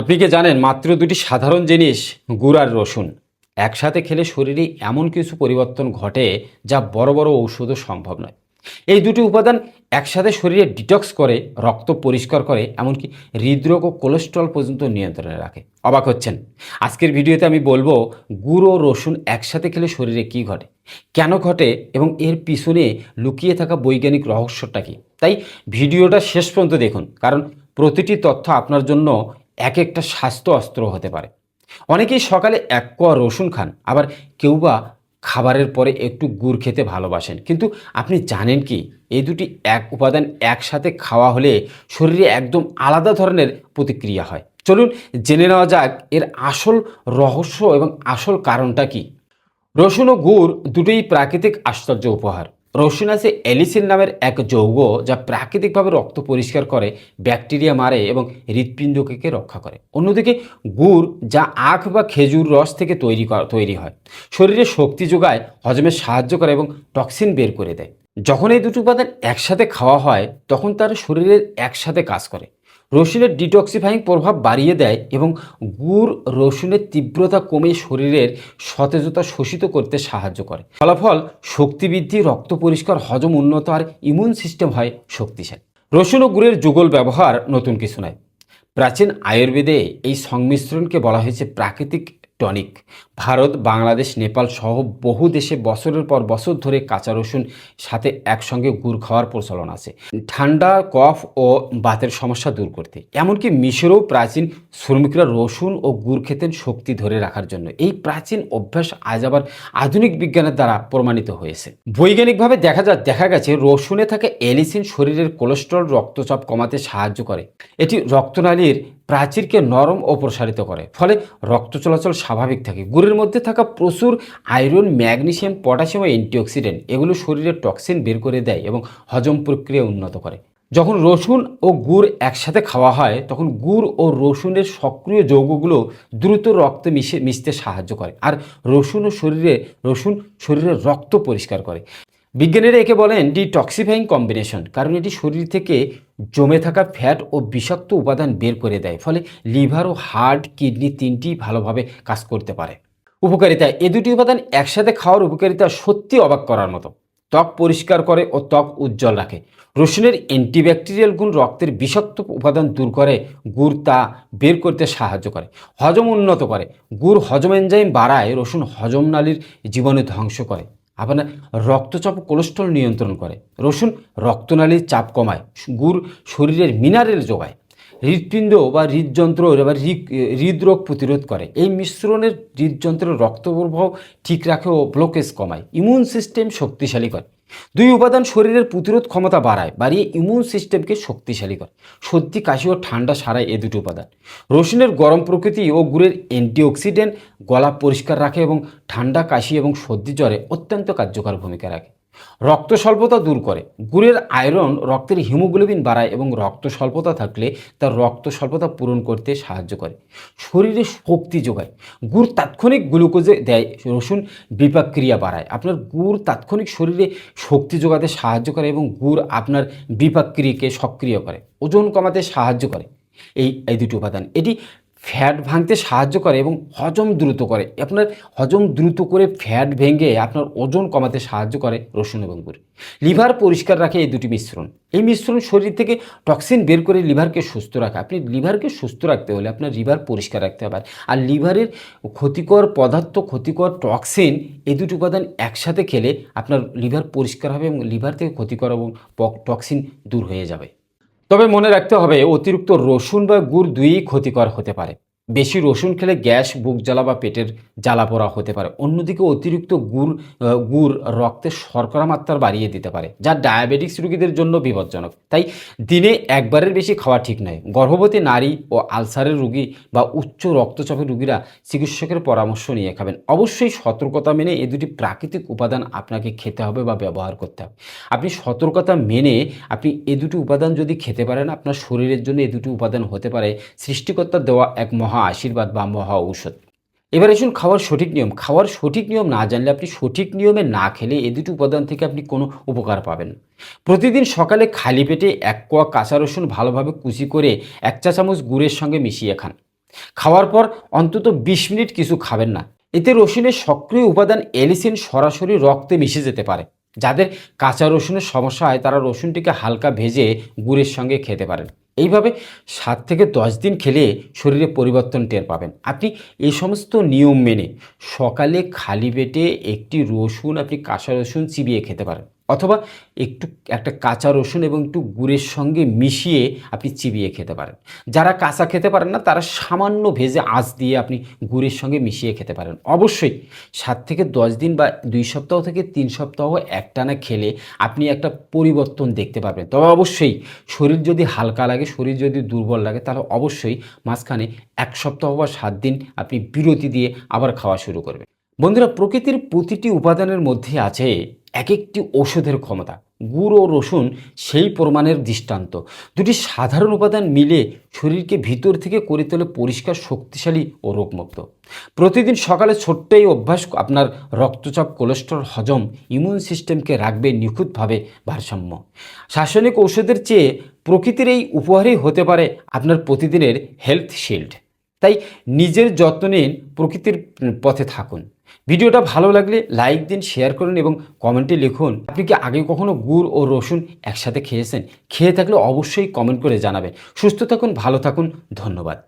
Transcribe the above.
আপনি কি জানেন, মাত্র দুটি সাধারণ জিনিস, গুড় আর রসুন, একসাথে খেলে শরীরে এমন কিছু পরিবর্তন ঘটে যা বড় বড় ঔষধও সম্ভব নয়। এই দুটি উপাদান একসাথে শরীরে ডিটক্স করে, রক্ত পরিষ্কার করে, এমনকি হৃদরোগ ও কোলেস্ট্রল পর্যন্ত নিয়ন্ত্রণে রাখে। অবাক হচ্ছেন? আজকের ভিডিওতে আমি বলব, গুড় ও রসুন একসাথে খেলে শরীরে কি ঘটে, কেন ঘটে এবং এর পিছনে লুকিয়ে থাকা বৈজ্ঞানিক রহস্যটা কি? তাই ভিডিওটা শেষ পর্যন্ত দেখুন, কারণ প্রতিটি তথ্য আপনার জন্য এক একটা স্বাস্থ্য অস্ত্র হতে পারে। অনেকেই সকালে এক কোয়া রসুন খান, আবার কেউ বা খাবারের পরে একটু গুড় খেতে ভালোবাসেন। কিন্তু আপনি জানেন কি, এই দুটি এক উপাদান একসাথে খাওয়া হলে শরীরে একদম আলাদা ধরনের প্রতিক্রিয়া হয়। চলুন জেনে নেওয়া যাক, এর আসল রহস্য এবং আসল কারণটা কি? রসুন ও গুড় দুটোই প্রাকৃতিক আশ্চর্য উপহার। রসুন আছে এলিসিন নামের এক যৌগ যা প্রাকৃতিকভাবে রক্ত পরিষ্কার করে, ব্যাকটেরিয়া মারে এবং হৃৎপিণ্ডকে রক্ষা করে। অন্যদিকে গুড়, যা আখ বা খেজুর রস থেকে তৈরি তৈরি হয়। শরীরে শক্তি যোগায়, হজমে সাহায্য করে এবং টক্সিন বের করে দেয়। যখন এই দুটো উপাদান একসাথে খাওয়া হয়, তখন তার শরীরের একসাথে কাজ করে। রসুনের ডিটক্সিফাইং প্রভাব বাড়িয়ে দেয় এবং গুড় রসুনের তীব্রতা কমে শরীরের সতেজতা শোষিত করতে সাহায্য করে। ফলাফল, শক্তি বৃদ্ধি, রক্ত পরিষ্কার, হজম উন্নত আর ইমিউন সিস্টেম হয় শক্তিশালী। রসুন ও গুড়ের যুগল ব্যবহার নতুন কিছু নয়। প্রাচীন আয়ুর্বেদে এই সংমিশ্রণকে বলা হয়েছে প্রাকৃতিক টনিক। ভারত, বাংলাদেশ, নেপাল সহ বহু দেশে বছরের পর বছর ধরে কাঁচা রসুন সাথে একসঙ্গে গুড় খাওয়ার প্রচলন আছে। ঠান্ডা, কফ ও বাতের সমস্যা দূর করতে। এমনকি মিশরেও প্রাচীন শ্রমিকরা রসুন ও গুড় খেতেন শক্তি ধরে রাখার জন্য এই প্রাচীন অভ্যাস আজ আবার আধুনিক বিজ্ঞানের দ্বারা প্রমাণিত হয়েছে। বৈজ্ঞানিকভাবে দেখা যা, দেখা গেছে, রসুনে থাকা এলিসিন শরীরের কোলেস্ট্রল রক্তচাপ কমাতে সাহায্য করে। এটি রক্তনালীর প্রাচীরকে নরম ও প্রসারিত করে, ফলে রক্ত চলাচল স্বাভাবিক থাকে। গুড়ের মধ্যে থাকা প্রচুর আয়রন, ম্যাগনেশিয়াম, পটাশিয়াম ও অ্যান্টিঅক্সিডেন্ট, এগুলো শরীরের টক্সিন বের করে দেয় এবং হজম প্রক্রিয়া উন্নত করে। যখন রসুন ও গুড় একসাথে খাওয়া হয়, তখন গুড় ও রসুনের সক্রিয় যৌগগুলো দ্রুত রক্তে মিশে, মিশতে সাহায্য করে আর রসুন ও শরীরে, রসুন শরীরের রক্ত পরিষ্কার করে। বিজ্ঞানীরা একে বলেন ডিটক্সিফাইং কম্বিনেশন, কারণ এটি শরীর থেকে জমে থাকা ফ্যাট ও বিষাক্ত উপাদান বের করে দেয়, ফলে লিভার ও হার্ট, কিডনি তিনটি ভালোভাবে কাজ করতে পারে। উপকারিতা। এ দুটি উপাদান একসাথে খাওয়ার উপকারিতা সত্যি অবাক করার মতো। ত্বক পরিষ্কার করে ও ত্বক উজ্জ্বল রাখে। রসুনের অ্যান্টিব্যাকটেরিয়াল গুণ রক্তের বিষাক্ত উপাদান দূর করে, গুড় তা বের করতে সাহায্য করে, হজম উন্নত করে। গুড় হজম এনজাইম বাড়ায়, রসুন হজম নালীর জীবনে ধ্বংস করে। আপনার রক্তচাপ কোলেস্ট্রল নিয়ন্ত্রণ করে। রসুন রক্তনালীর চাপ কমায়, গুড় শরীরের মিনারেল যোগায়। হৃৎপিণ্ড বা হৃদযন্ত্র বা হৃদ- হৃদরোগ প্রতিরোধ করে। এই মিশ্রণের হৃদযন্ত্রের রক্ত প্রবাহ ঠিক রাখে ও ব্লকেজ কমায়। ইমিউন সিস্টেম শক্তিশালী করে। দুই উপাদান শরীরের প্রতিরোধ ক্ষমতা বাড়ায়, বাড়িয়ে ইমিউন সিস্টেমকে শক্তিশালী করে। সর্দি, কাশি ও ঠান্ডা সারায় এ দুটো উপাদান। রসুনের গরম প্রকৃতি ও গুড়ের অ্যান্টিঅক্সিডেন্ট গলা পরিষ্কার রাখে এবং ঠান্ডা, কাশি এবং সর্দি জ্বরে অত্যন্ত কার্যকর ভূমিকা রাখে। রক্ত স্বল্পতা দূর করে। গুড়ের আয়রন রক্তের হিমোগ্লোবিন বাড়ায় এবং রক্ত স্বল্পতা থাকলে তার রক্ত স্বল্পতা পূরণ করতে সাহায্য করে। শরীরে শক্তি যোগায়। গুড় তাৎক্ষণিক গ্লুকোজে দেয়, রসুন বিপাক ক্রিয়া বাড়ায়। আপনার গুড় তাৎক্ষণিক শরীরে শক্তি যোগাতে সাহায্য করে এবং গুড় আপনার বিপাক ক্রিয়াকে সক্রিয় করে, ওজন কমাতে সাহায্য করে। এই এই দুটি উপাদান। এটি ফ্যাট ভাঙতে সাহায্য করে এবং হজম দ্রুত করে। আপনার হজম দ্রুত করে ফ্যাট ভেঙে আপনার ওজন কমাতে সাহায্য করে রসুন এবং গুড়। লিভার পরিষ্কার রাখে এই দুটি মিশ্রণ। এই মিশ্রণ শরীর থেকে টক্সিন বের করে লিভারকে সুস্থ রাখে। আপনি লিভারকে সুস্থ রাখতে হলে আপনার লিভার পরিষ্কার রাখতে হবে। আর লিভারের ক্ষতিকর পদার্থ, ক্ষতিকর টক্সিন এই দুটি উপাদান একসাথে খেলে আপনার লিভার পরিষ্কার হবে এবং লিভার থেকে ক্ষতিকর এবং টক্সিন দূর হয়ে যাবে। তবে মনে রাখতে হবে অতিরিক্ত রসুন বা গুড় দুই ক্ষতিকর হতে পারে। বেশি রসুন খেলে গ্যাস, বুক জ্বালা বা পেটের জ্বালা পোড়া হতে পারে। অন্যদিকে অতিরিক্ত গুড় গুড় রক্তে শর্করা মাত্রা বাড়িয়ে দিতে পারে, যা ডায়াবেটিক্স রোগীদের জন্য বিপজ্জনক। তাই দিনে একবারের বেশি খাওয়া ঠিক নয়। গর্ভবতী নারী ও আলসারের রোগী বা উচ্চ রক্তচাপের রোগীরা চিকিৎসকের পরামর্শ নিয়ে খাবেন। অবশ্যই সতর্কতা মেনে এই দুটি প্রাকৃতিক উপাদান আপনাকে খেতে হবে বা ব্যবহার করতে হবে। আপনি সতর্কতা মেনে আপনি এ দুটি উপাদান যদি খেতে পারেন, আপনার শরীরের জন্য এ দুটি উপাদান হতে পারে। সৃষ্টিকর্তা দেওয়া এক মহা আশীর্বাদ বা মহা ঔষধ। এবার আসুন খাওয়ার সঠিক নিয়ম। খাওয়ার সঠিক নিয়ম না জানলে আপনি সঠিক নিয়মে না খেলে এ দুটি উপাদান থেকে আপনি কোনো উপকার পাবেন। প্রতিদিন সকালে খালি পেটে এক কোয়া কাঁচা রসুন ভালোভাবে কুচি করে এক চা চামচ গুড়ের সঙ্গে মিশিয়ে খান। খাওয়ার পর অন্তত বিশ মিনিট কিছু খাবেন না। এতে রসুনের সক্রিয় উপাদান এলিসিন সরাসরি রক্তে মিশে যেতে পারে। যাদের কাঁচা রসুনের সমস্যা হয় তারা রসুনটিকে হালকা ভেজে গুড়ের সঙ্গে খেতে পারেন। এইভাবে সাত থেকে দশ দিন খেলে শরীরে পরিবর্তন টের পাবেন। আপনি এই সমস্ত নিয়ম মেনে সকালে খালি পেটে একটি রসুন, আপনি কাঁচা রসুন চিবিয়ে খেতে পারেন। অথবা একটু, একটা কাঁচা রসুন এবং একটু গুড়ের সঙ্গে মিশিয়ে আপনি চিবিয়ে খেতে পারেন। যারা কাঁচা খেতে পারেন না, তারা সামান্য ভেজে আঁচ দিয়ে আপনি গুড়ের সঙ্গে মিশিয়ে খেতে পারেন। অবশ্যই সাত থেকে দশ দিন বা দুই সপ্তাহ থেকে তিন সপ্তাহ একটানা খেলে আপনি একটা পরিবর্তন দেখতে পাবেন তবে অবশ্যই শরীর যদি হালকা লাগে, শরীর যদি দুর্বল লাগে, তাহলে অবশ্যই মাঝখানে এক সপ্তাহ বা সাত দিন আপনি বিরতি দিয়ে আবার খাওয়া শুরু করবেন। বন্ধুরা, প্রকৃতির প্রতিটি উপাদানের মধ্যে আছে এক একটি ওষুধের ক্ষমতা। গুড় ও রসুন সেই প্রমাণের দৃষ্টান্ত। দুটি সাধারণ উপাদান মিলে শরীরকে ভিতর থেকে করে তোলে পরিষ্কার, শক্তিশালী ও রোগমুক্ত। প্রতিদিন সকালে ছোট্ট এই অভ্যাস আপনার রক্তচাপ, কোলেস্ট্রল, হজম, ইমিউন সিস্টেমকে রাখবে নিখুঁতভাবে ভারসাম্য। শাসনিক ঔষধের চেয়ে প্রকৃতির এই উপহারই হতে পারে আপনার প্রতিদিনের হেলথ শিল্ড। তাই নিজের যত্ন নিন প্রকৃতির পথে থাকুন। ভিডিওটা ভালো লাগলে লাইক দিন শেয়ার করুন এবং কমেন্টে লিখুন, আপনি কি আগে কখনো গুড় ও রসুন একসাথে খেয়েছেন? খেয়ে থাকলে অবশ্যই কমেন্ট করে জানাবেন। সুস্থ থাকুন, ভালো থাকুন, ধন্যবাদ।